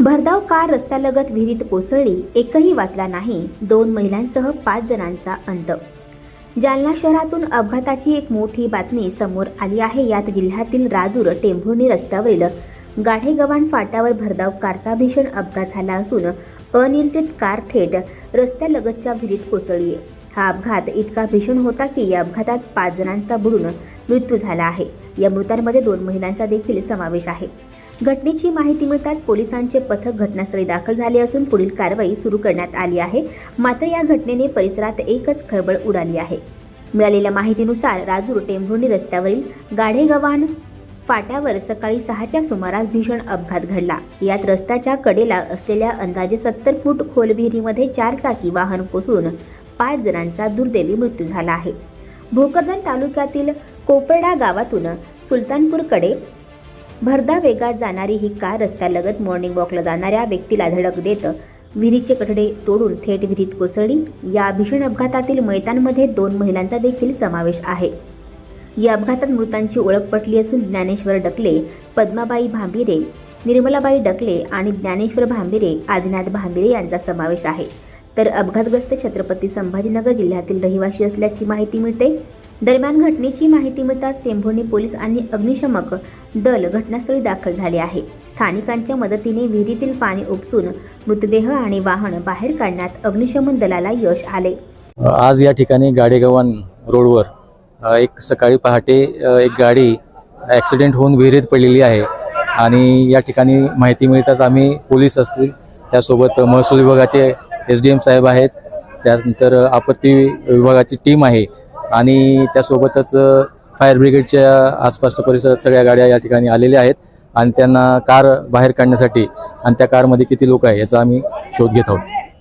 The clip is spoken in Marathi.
भरधाव कार रस्त्यालगत विहिरीत कोसळली एकही वाचला नाही दोन महिलांसह पाच जणांचा अंत. जालना शहरातून अपघाताची एक मोठी बातमी समोर आली आहे. यात जिल्ह्यातील राजूर टेंभुर्णी रस्त्यावरील गाढेगव्हाण फाट्यावर भरधाव कारचा भीषण अपघात झाला असून अनियंत्रित कार थेट रस्त्यालगतच्या विहिरीत कोसळली हा अपघात इतका भीषण होता की या अपघातात पाच जणांचा बुडून मृत्यू झाला आहे. या मृतांमध्ये दोन महिलांचा देखील समावेश आहे. घटनेची माहिती मिळताच पोलिसांचे पथक घटनास्थळी दाखल झाले असून पुढील कारवाई सुरू करण्यात आली आहे. मात्र या घटनेने परिसरात एकच खळबळ उडाली आहे. मिळालेल्या माहितीनुसार राजूर टेंभुर्णी रस्त्यावरील गाढेगव्हाण फाट्यावर सकाळी सहाच्या सुमारास भीषण अपघात घडला. यात रस्त्याच्या कडेला असलेल्या अंदाजे सत्तर फूट खोल विहिरीमध्ये चार चाकी वाहन कोसळून पाच जणांचा दुर्दैवी मृत्यू झाला आहे. भोकरदन तालुक्यातील कोपर्डा गावातून सुलतानपूरकडे भरदा वेगात जाणारी ही कार रस्त्यालगत मॉर्निंग वॉकला जाणाऱ्या व्यक्तीला धडक देत विहिरीचे कठडे तोडून थेट विहिरीत कोसळली. या भीषण अपघातातील मयतांमध्ये दोन महिलांचा देखील समावेश आहे. या अपघातात मृतांची ओळख पटली असून ज्ञानेश्वर डकले पद्माबाई भांबिरे निर्मलाबाई डकले आणि ज्ञानेश्वर भांबिरे आदिनाथ भांबिरे यांचा समावेश आहे. तर अपघातग्रस्त छत्रपती संभाजीनगर जिल्ह्यातील रहिवासी असल्याची माहिती मिळते. दरम्यान घटनेची माहिती मिळताच टेंभुर्णी पोलीस आणि अग्निशमक दल घटनास्थळी दाखल झाले आहे. स्थानिकांच्या मदतीने विहिरीतील पाणी उपसून मृतदेह आणि वाहन बाहेर काढण्यात अग्निशमन दलाला यश आले. आज या ठिकाणी गाडेगव्हाण रोडवर एक सकाळी पहाटे एक गाडी ॲक्सिडेंट होऊन विहिरीत पडलेली आहे आणि या ठिकाणी माहिती मिळताच आम्ही पोलीस असतील त्यासोबत महसूल विभागाचे एस डी एम साहेब आहेत. त्यानंतर आपत्ती विभागाची टीम आहे. आणि त्यासोबतच फायर ब्रिगेडच्या आसपासच्या परिसरात सगळ्या गाड्या या ठिकाणी आलेल्या आहेत. आणि त्यांना कार बाहेर काढण्यासाठी आणि त्या कारमध्ये किती लोक आहे याचा आम्ही शोध घेत आहोत.